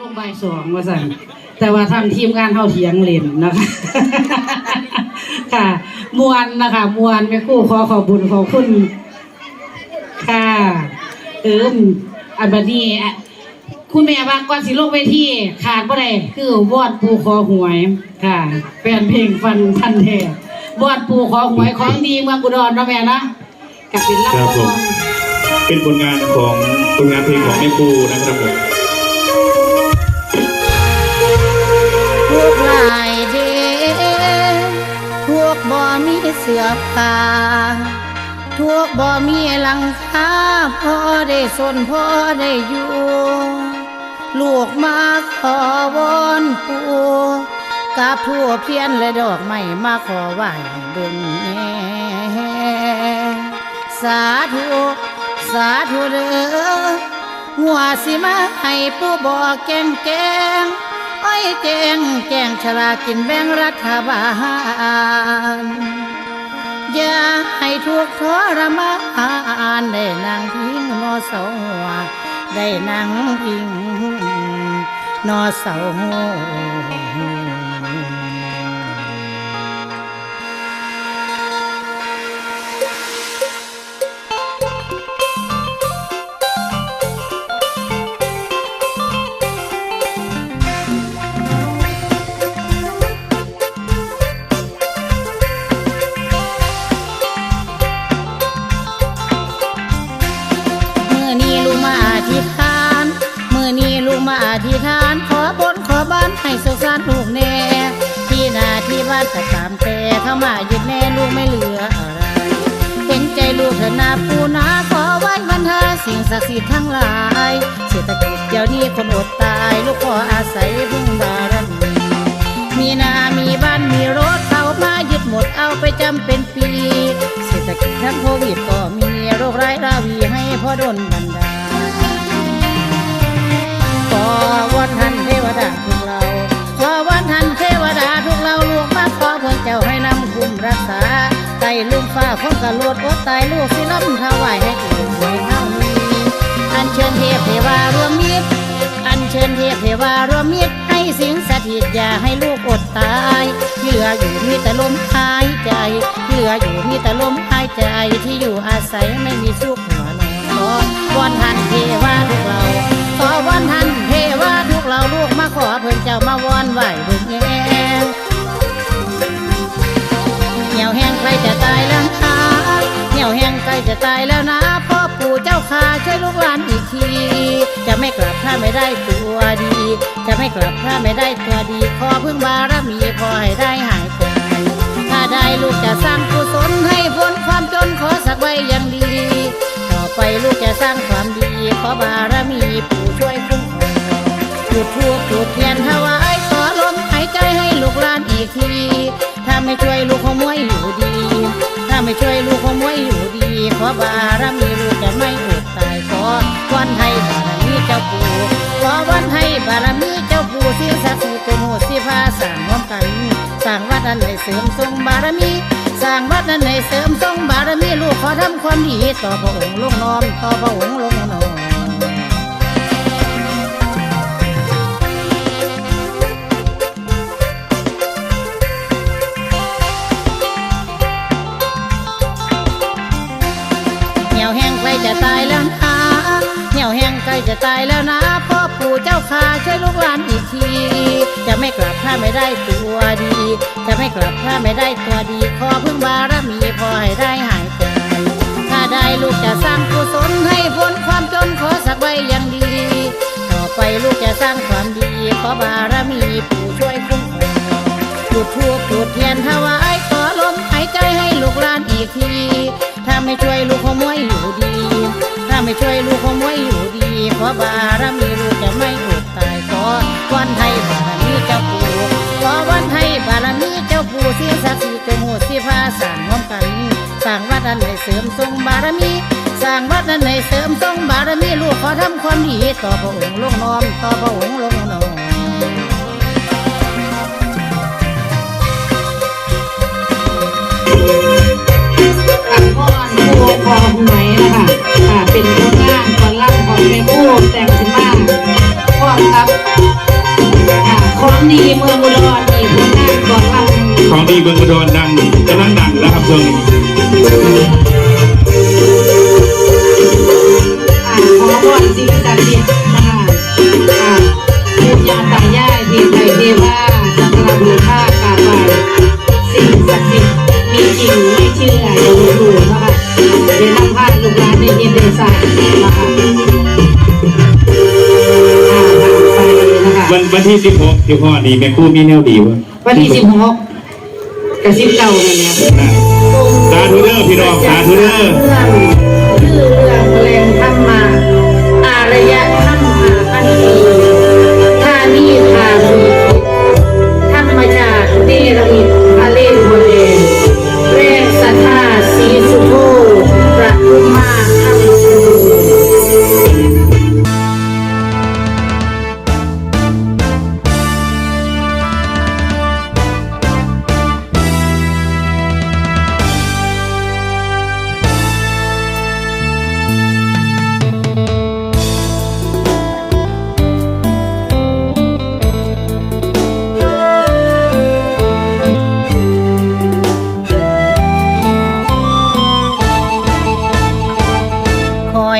ลงใบายสองว่าสั่นแต่ว่าทางทีมงานเฮาเถียงเล่นนะคะ ค่ะ มวนนะคะมวนแม่ครู่ขอขอบบุญขอบคุณ ค่ะเอิมอันบัดนี้อะคุณแม่ว่าก่อนสิลงเวทีขาดบ่ได้คือวอดปูคอหวยค่ะแฟนเพลงฟันทันแท้วอดปูคอหวยของดีเมืองอุดรเนาะแม่นะกับเป็นลำครับผมเป็นผลงานของผลงานเพลงของแม่ปูนะครับผม มีเสื้อผ้าพวกบ่มีหลังคาพอได้สนพอได้อยู่ ลูกมาขอวอนปู่กับทั่วเพียนและดอกไม้มาขอไหว้เบิ่งแน่สาธุสาธุเด้อหัวสิมาให้ผู้บอกแกงแกง อ้อยแกงแกงชลากินแบ่งรัฐบาล อย่าให้ทุกข์ทรมานได้นั่งพิงนอเสาได้นั่งพิงนอเสา อบนขอบ้านให้สุขสันต์ลูกแน่ที่นาที่บ้านก็ตามแต่เข้ามาหยึดแน่ลูกไม่เหลืออะไรเห็นใจลูกเถอะนาปูนาขอไว้บรรทาสิ่งศักดิ์สิทธิ์ทั้งหลายเศรษฐกิจเดี๋ยวนี้คนอดตายลูกขออาศัยพึ่งบารมีมีนามีบ้านมีรถเข้ามายึดหมดเอาไปจำเป็นปีเศรษฐกิจทั้งโควิดก็มีโรคร้ายราวีให้พ่อดนบันดาล ขอวันทันเทวดาทุกเรา ขอวันทันเทวดาทุกเราลูกมาขอเพื่อเจ้าให้นำคุมรักษาไต่ลุงฟ้าพ้องกระโลดอดตายลูกสิล้ำถวายให้ถูกหวยเท่านี้อันเชิญเทพเทวารวมมิตรอันเชิญเทพเทวารวมมิตรให้สิงสถิตอย่าให้ลูกอดตายเหลืออยู่มีแต่ลมหายใจเหลืออยู่มีแต่ลมหายใจที่อยู่อาศัยไม่มีสุขหัวนอนขอวันทันเทวาทุกเรา ขอวันทันเทวาทุกเราลูกมาขอเพิ่นเจ้ามาวอนไหวเบิ่งแย่เหี่ยวแห้งใกลจะตายแล้วนะเหี่ยวแห้งใกลจะตายแล้วนะพ่อปู่เจ้าข้าช่วยลูกหลานอีกที จะไม่กลับถ้าไม่ได้ตัวดี จะไม่กลับถ้าไม่ได้ตัวดี ขอพึ่งบารมีขอให้ได้หายใจถ้าได้ลูกจะสร้างกุศลให้พ้นความจนขอสักไว้อย่างดี ไปลูกจะสร้างความดี ขอบารมีปู่ช่วยคุ้มครองจุดทูบจุดเทียนถวายขอลมหายใจให้ลูกหลานอีกที ถ้าไม่ช่วยลูกขโมยอยู่ดี ถ้าไม่ช่วยลูกขโมยอยู่ดี ขอบารมีลูกจะไม่อดตายขอวันให้บารมีเจ้าปู่ขอวันให้บารมีเจ้าปู่สิ่งศักดิ์สิทธิ์จงโหสิพาสร้างร่วมกัน สร้างวัดอันไหนเสริมทรงบารมีสร้างวัดอันไหนเสริมทรงบารมีลูกขอทำความดีต่อพระองค์ลงน้อมต่อพระองค์ลงน้อมเหี่ยวแห้งใกล้จะตายแล้วนะเหี่ยวแห้งใกล้จะตายแล้วนะ ปู่เจ้าข้าช่วยลูกหลานอีกที จะไม่กลับถ้าไม่ได้ตัวดี จะไม่กลับถ้าไม่ได้ตัวดี ขอพึ่งบารมีพอให้ได้หายใจถ้าได้ลูกจะสร้างกุศลให้พ้นความจนขอสักใบอย่างดี ต่อไปลูกจะสร้างความดี ขอบารมีปู่ช่วยคุ้มครองจุดทูบจุดเทียนถวายขอลมหายใจให้ลูกหลานอีกที ถ้าไม่ช่วยลูกขโมยอยู่ดี ถ้าไม่ช่วยลูกขโมยอยู่ดี พระบารมีลูกจะไม่อดตายขอวันให้บารมีเจ้าปู่ขอวันให้บารมีเจ้าปู่สิ่งศักดิ์สิทธิ์จงโหดสิพาสร้างร่วมกันสร้างวัดอันใหนเสริมทรงบารมีสร้างวัดอันใหนเสริมทรงบารมีลูกขอทำความดีต่อพระองค์ลงน้อมต่อพระองค์ลงน้อม เมืองอุดรอีกผลงานก่อนลำของดีเมืองอุดรดังกำลังดังแล้วครับช่วงนี้อ่าขอพรสิ่งศักดิ์สิทธิ์นะคะอ่าปู่ย่าตายายเทพไทยเทวาสักการะบูชากราบไหว้สิ่งศักดิ์สิทธิ์มีจริงไม่เชื่ออย่าลบหลู่นะคะเดี๋ยวนำพาลูกหลานในเย็นเดชานะคะอ่าไปนะคะวันวันที่สิบหก ที่พ่อนี่แม่ครู่มีแนวดีวะวันที่สิบหกกับสิบเก้านั่นแหละอ่าสาธุเด้อพี่น้องสาธุเด้อเรื่องชื่อ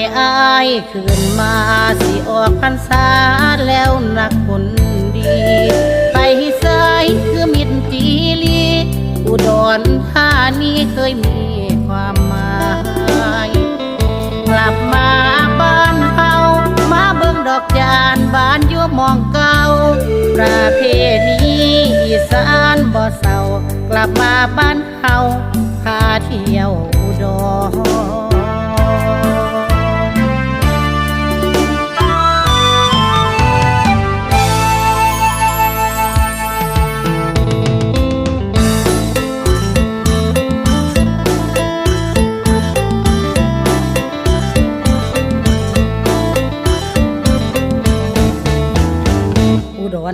อยอายคืนมาสิออกพรรษาแล้วนักคนดี ไปสายคือมิตรจีลีอุดรธานีเคยมีความหมาย กลับมาบ้านเฮามาเบิ่งดอกจานบ้านยู่มองเก่าประเพณีอีสานบ่เศร้ากลับมาบ้านเฮาพาเที่ยว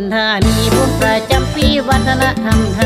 อุดรธานีบุญประจำปีวัฒนธรรมไทย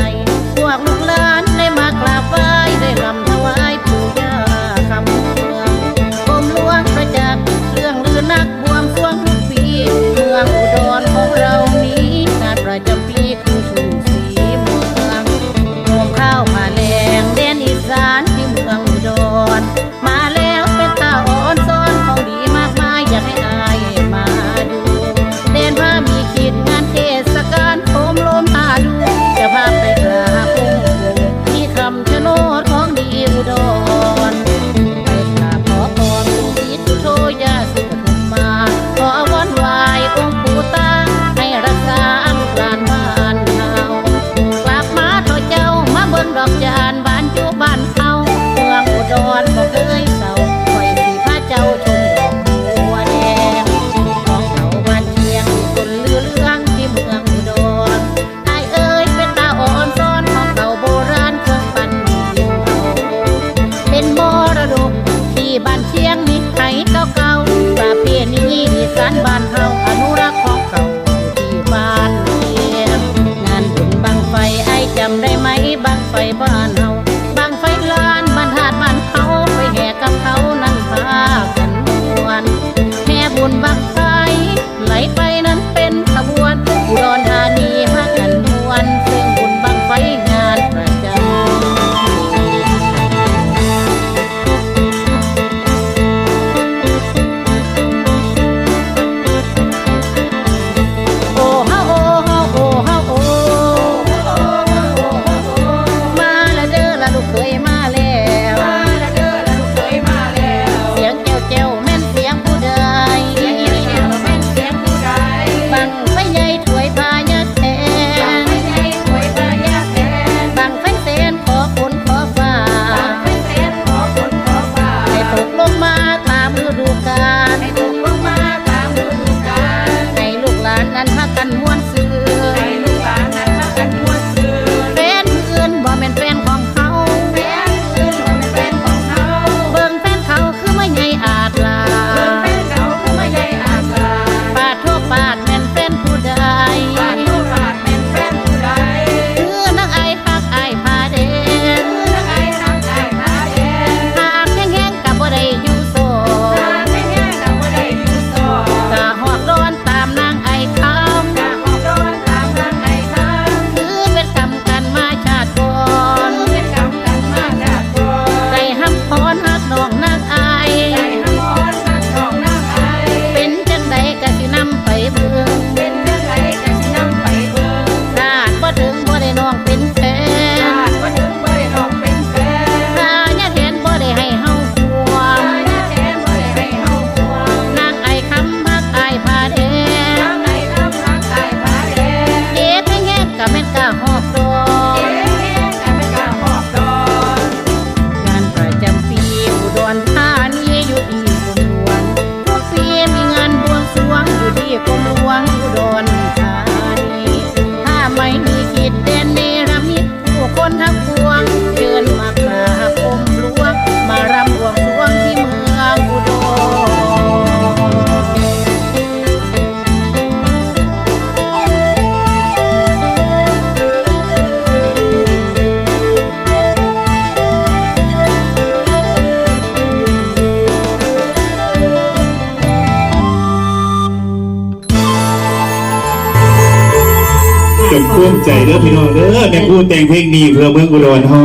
ภูมิใจเด้อพี่น้องเด้อแม่ครูแต่งเพลงนี้เพื่อเมืองอุดรเฮา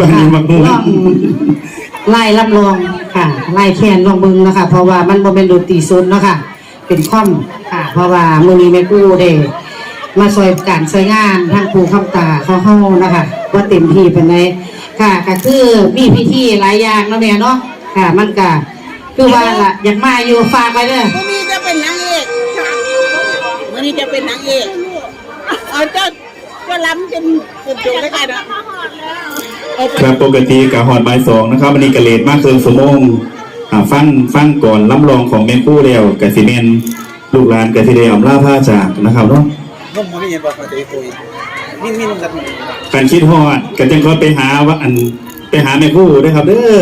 บ้านนี้มักม่วลอนงไล่รับรองค่ะไล่แคนลองเบิ่งนะคะเพราะว่ามันบ่เป็นดนตรีสดเนาะค่ะ เป็นคอมค่ะ เพราะว่ามื้อนี้แม่กู้ได้มาซอยการใช้งานทางครูคำตาเขาเฮานะคะว่าเต็มที่ปานใดค่ะก็คือมีพิธีหลายอย่างเนาะแม่เนาะค่ะ มันก็คือว่าล่ะอยากมาอยู่ฝากไว้เด้อวันนี้จะเป็นนางเอกวันนี้จะเป็นนางเอก เอาเจ้าเจ้าล้ำจนจนจบแล้วกันนะเอาไปครับปกติกับฮอดบ่ายสองนะครับวันนี้ก็เลทมากเกินชั่วโมงอ่าฟังฟังก่อนล้ำลองของแม่ครูแล้วก็สิแม่นลูกหลานก็สิได้อำลาพาจากนะครับเนาะนุ่มมันไม่เห็นบอกมาจะคุยนิ่งๆกันการคิดฮอดก็จังก็ไปหาว่าอันไปหาแม่ครูเด้อครับเด้อ